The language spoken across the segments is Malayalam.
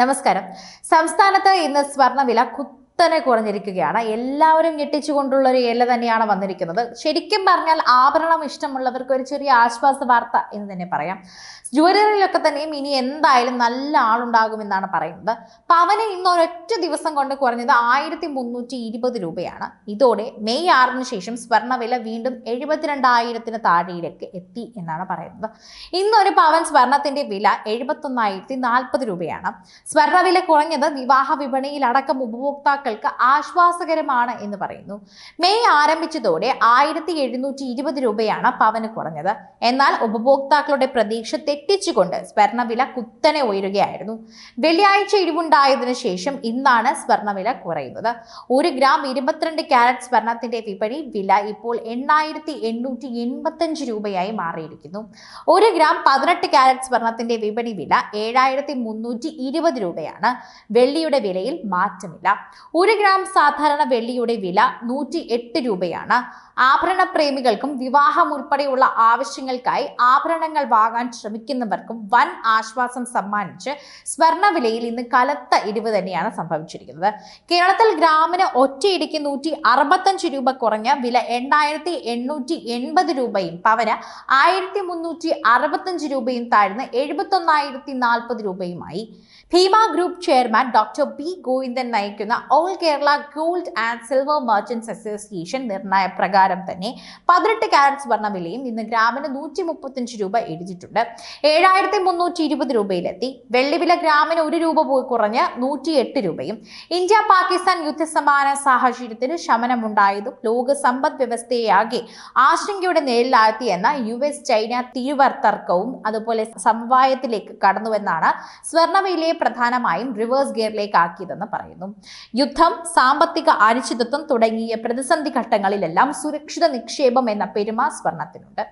നമസ്കാരം. സംസ്ഥാനത്ത് ഇന്ന് സ്വർണവില കുത്തനെ കുറഞ്ഞിരിക്കുകയാണ്. എല്ലാവരും ഞെട്ടിച്ചുകൊണ്ടുള്ള ഒരു ഇല തന്നെയാണ് വന്നിരിക്കുന്നത്. ശരിക്കും പറഞ്ഞാൽ ആഭരണം ഇഷ്ടമുള്ളവർക്ക് ഒരു ചെറിയ ആശ്വാസ വാർത്ത എന്ന് തന്നെ പറയാം. ജുവലറിയിലൊക്കെ തന്നെയും ഇനി എന്തായാലും നല്ല ആളുണ്ടാകുമെന്നാണ് പറയുന്നത്. പവന് ഇന്ന് ഒരൊറ്റ ദിവസം കൊണ്ട് കുറഞ്ഞത് ആയിരത്തി മുന്നൂറ്റി ഇരുപത് രൂപയാണ്. ഇതോടെ മെയ് ആറിന് ശേഷം സ്വർണവില വീണ്ടും എഴുപത്തിരണ്ടായിരത്തിന് താഴെയിലേക്ക് എത്തി എന്നാണ് പറയുന്നത്. ഇന്നൊരു പവൻ സ്വർണത്തിന്റെ വില എഴുപത്തൊന്നായിരത്തി നാൽപ്പത് രൂപയാണ്. സ്വർണവില കുറഞ്ഞത് വിവാഹ വിപണിയിലടക്കം ഉപഭോക്താക്കൾക്ക് ആശ്വാസകരമാണ് എന്ന് പറയുന്നു. മെയ് ആരംഭിച്ചതോടെ ആയിരത്തി എഴുന്നൂറ്റി ഇരുപത് രൂപയാണ് പവന് കുറഞ്ഞത്. എന്നാൽ ഉപഭോക്താക്കളുടെ പ്രതീക്ഷ തെറ്റിച്ചുകൊണ്ട് സ്വർണവില കുത്തനെ ഉയരുകയായിരുന്നു. വെള്ളിയാഴ്ച ഇടിവുണ്ടായതിനു ശേഷം ഇന്നാണ് സ്വർണവില കുറയുന്നത്. ഒരു ഗ്രാം ഇരുപത്തിരണ്ട് ക്യാരറ്റ് സ്വർണത്തിന്റെ വിപണി വില ഇപ്പോൾ എണ്ണായിരത്തി എണ്ണൂറ്റി എൺപത്തഞ്ച് രൂപയായി മാറിയിരിക്കുന്നു. ഒരു ഗ്രാം പതിനെട്ട് ക്യാരറ്റ് സ്വർണത്തിന്റെ വിപണി വില ഏഴായിരത്തി മുന്നൂറ്റി ഇരുപത് രൂപയാണ്. വെള്ളിയുടെ വിലയിൽ മാറ്റമില്ല. ഒരു ഗ്രാം സാധാരണ വെള്ളിയുടെ വില നൂറ്റി എട്ട് രൂപയാണ്. ആഭരണ പ്രേമികൾക്കും വിവാഹം ഉൾപ്പെടെയുള്ള ആവശ്യങ്ങൾക്കായി ആഭരണങ്ങൾ വാങ്ങാൻ ശ്രമിക്കുന്നവർക്കും വൻ ആശ്വാസം സമ്മാനിച്ച് സ്വർണവിലയിൽ ഇന്ന് കലത്ത ഇടിവ് തന്നെയാണ് സംഭവിച്ചിരിക്കുന്നത്. കേരളത്തിൽ ഗ്രാമിന് ഒറ്റയിടിക്ക് നൂറ്റി അറുപത്തഞ്ച് രൂപ കുറഞ്ഞ വില എണ്ണായിരത്തി എണ്ണൂറ്റി എൺപത് രൂപയും പവന് ആയിരത്തി മുന്നൂറ്റി അറുപത്തഞ്ച് രൂപയും താഴ്ന്ന് എഴുപത്തൊന്നായിരത്തി നാൽപ്പത് രൂപയുമായി. Bhima group chairman doctor B Govindan നയിക്കുന്ന all Kerala gold and silver merchants association നിർണയ പ്രകാരം തന്നെ പതിനെട്ട് ക്യാരറ്റ് സ്വർണ വിലയും ഇന്ന് ഗ്രാമിന് നൂറ്റി മുപ്പത്തഞ്ച് രൂപ ഇടിച്ചിട്ടുണ്ട്. ഏഴായിരത്തി മുന്നൂറ്റി ഇരുപത് രൂപയിലെത്തി വെള്ളിവില ഗ്രാമിന് ഒരു രൂപ പോയി കുറഞ്ഞ് നൂറ്റി എട്ട് രൂപയും. ഇന്ത്യ പാകിസ്ഥാൻ യുദ്ധസമാന സാഹചര്യത്തിന് ശമനമുണ്ടായതും ലോക സമ്പദ് വ്യവസ്ഥയാകെ ആശങ്കയുടെ നേരിലാഴ്ത്തിയെന്ന യു എസ് ചൈന തീവ്ര തർക്കവും അതുപോലെ സമവായത്തിലേക്ക് കടന്നുവെന്നാണ് സ്വർണവിലയെ പ്രധാനമായും റിവേഴ്സ് ഗിയറിലേക്ക് ആക്കിയതെന്ന് പറയുന്നു. യുദ്ധം സാമ്പത്തിക അനിശ്ചിതത്വം തുടങ്ങിയ പ്രതിസന്ധി ഘട്ടങ്ങളിലെല്ലാം സുരക്ഷിത നിക്ഷേപം എന്ന പെരുമ സ്വർണത്തിനുണ്ട്.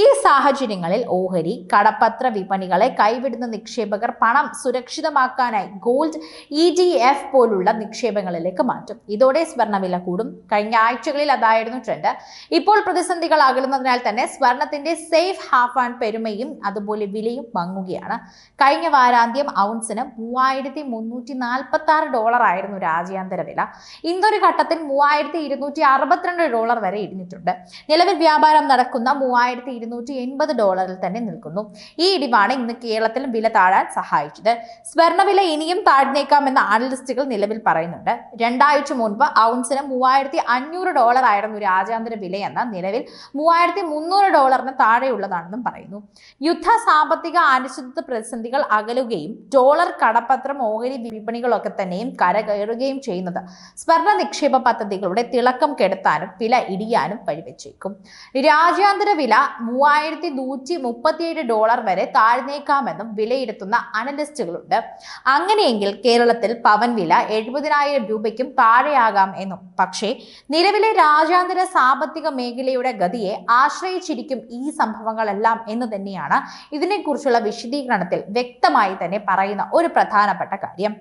ഈ സാഹചര്യങ്ങളിൽ ഓഹരി കടപ്പത്ര വിപണികളെ കൈവിടുന്ന നിക്ഷേപകർ പണം സുരക്ഷിതമാക്കാനായി ഗോൾഡ് ഇ ഡി എഫ് പോലുള്ള നിക്ഷേപങ്ങളിലേക്ക് മാറ്റും. ഇതോടെ സ്വർണവില കൂടും. കഴിഞ്ഞ ആഴ്ചകളിൽ അതായിരുന്നു ട്രെൻഡ്. ഇപ്പോൾ പ്രതിസന്ധികൾ അകലുന്നതിനാൽ തന്നെ സ്വർണത്തിന്റെ സേഫ് ഹാഫ് ആൻഡ് പെരുമയും അതുപോലെ വിലയും വാങ്ങുകയാണ് കഴിഞ്ഞ വാരാന്ത്യം ഔൺസിന് മൂവായിരത്തി മുന്നൂറ്റി നാൽപ്പത്തി ആറ് ഡോളർ ആയിരുന്നു രാജ്യാന്തര വില ഇന്നൊരു ഘട്ടത്തിൽ മൂവായിരത്തി ഇരുന്നൂറ്റി അറുപത്തിരണ്ട് ഡോളർ വരെ ഇടിഞ്ഞിട്ടുണ്ട്. നിലവിൽ വ്യാപാരം നടക്കുന്ന മൂവായിരത്തി ഇരുന്നൂറ്റി എൺപത് ഡോളറിൽ തന്നെ നിൽക്കുന്നു. ഈ ഇടിവാണ് ഇന്ന് കേരളത്തിലും വില താഴാൻ സഹായിച്ചത്. സ്വർണവില ഇനിയും താഴ്ന്നേക്കാമെന്ന അനലിസ്റ്റുകൾ നിലവിൽ പറയുന്നുണ്ട്. രണ്ടാഴ്ച മുൻപ് ഔൺസിന് മൂവായിരത്തി അഞ്ഞൂറ് ഡോളർ ആയിരുന്നു രാജ്യാന്തര വിലയെന്ന നിലവിൽ മൂവായിരത്തി മുന്നൂറ് ഡോളറിന് താഴെയുള്ളതാണെന്നും പറയുന്നു. യുദ്ധ സാമ്പത്തിക അനിശ്ചിതത്വ പ്രതിസന്ധികൾ അകലുകയും ഡോളർ കടപ്പത്രം ഓഹരി വിപണികളൊക്കെ തന്നെയും കരകയറുകയും ചെയ്യുന്നത്. സ്വർണ നിക്ഷേപ പദ്ധതികളുടെ തിളക്കം കെടുത്താനും വില ഇടിയാനും വഴിവെച്ചേക്കും. രാജ്യാന്തര വില മൂവായിരത്തി നൂറ്റി മുപ്പത്തിയേഴ് ഡോളർ വരെ താഴ്ന്നേക്കാമെന്നും വിലയിരുത്തുന്ന അനലിസ്റ്റുകളുണ്ട്. അങ്ങനെയെങ്കിൽ കേരളത്തിൽ പവൻ വില എഴുപതിനായിരം രൂപയ്ക്കും താഴെയാകാം എന്നും. പക്ഷേ നിലവിലെ രാജ്യാന്തര സാമ്പത്തിക മേഖലയുടെ ഗതിയെ ആശ്രയിച്ചിരിക്കും ഈ സംഭവങ്ങളെല്ലാം എന്ന് തന്നെയാണ് ഇതിനെക്കുറിച്ചുള്ള വിശദീകരണത്തിൽ വ്യക്തമായി തന്നെ പറയുന്ന ഒരു പ്രധാനപ്പെട്ട കാര്യം.